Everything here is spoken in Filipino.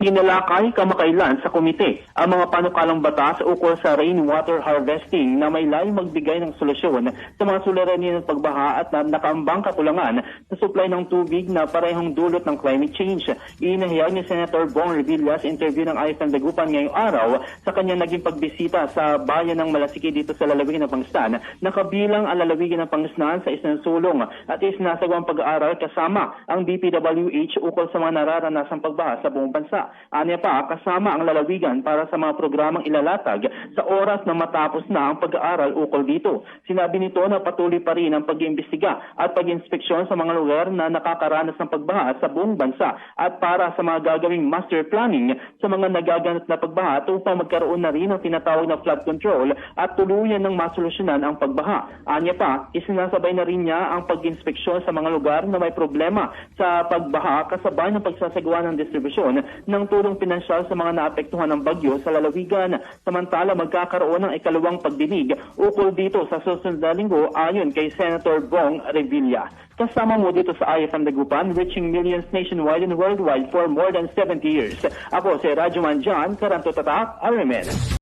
Tinalakay kamakailan sa komite ang mga panukalang batas ukol sa rainwater harvesting na may layong magbigay ng solusyon sa mga suliranin ng pagbaha at na nakaambang kakulangan sa supply ng tubig na parehong dulot ng climate change. Inahiyag ni Senator Bong Revilla sa interview ng IFM Dagupan ngayong araw sa kanyang naging pagbisita sa bayan ng Malasiki dito sa lalawigan ng Pangastan na kabilang ang lalawigan ng Pangastan sa isang sulong at isinasagawang pag-aaral kasama ang DPWH ukol sa mga nararanasang pagbaha sa buong bansa. Anya pa, kasama ang lalawigan para sa mga programang ilalatag sa oras na matapos na ang pag-aaral ukol dito. Sinabi nito na patuloy pa rin ang pag-iimbestiga at pag-inspeksyon sa mga lugar na nakakaranas ng pagbaha sa buong bansa at para sa mga gagawing master planning sa mga nagaganap na pagbaha upang magkaroon na rin ng tinatawag na flood control at tuluyan ng masolusyonan ang pagbaha. Anya pa, isinasabay na rin niya ang pag-inspeksyon sa mga lugar na may problema sa pagbaha kasabay ng pagsasagawa ng distribusyon ng tulong pinansyal sa mga naapektuhan ng bagyo sa lalawigan. Samantala, magkakaroon ng ikalawang pagdinig ukol dito sa susunod na linggo ayon kay Senator Bong Revilla. Kasama mo dito sa IFM Dagupan, reaching millions nationwide and worldwide for more than 70 years. Ako si Radyoman John, Karanto Tatak, RMN.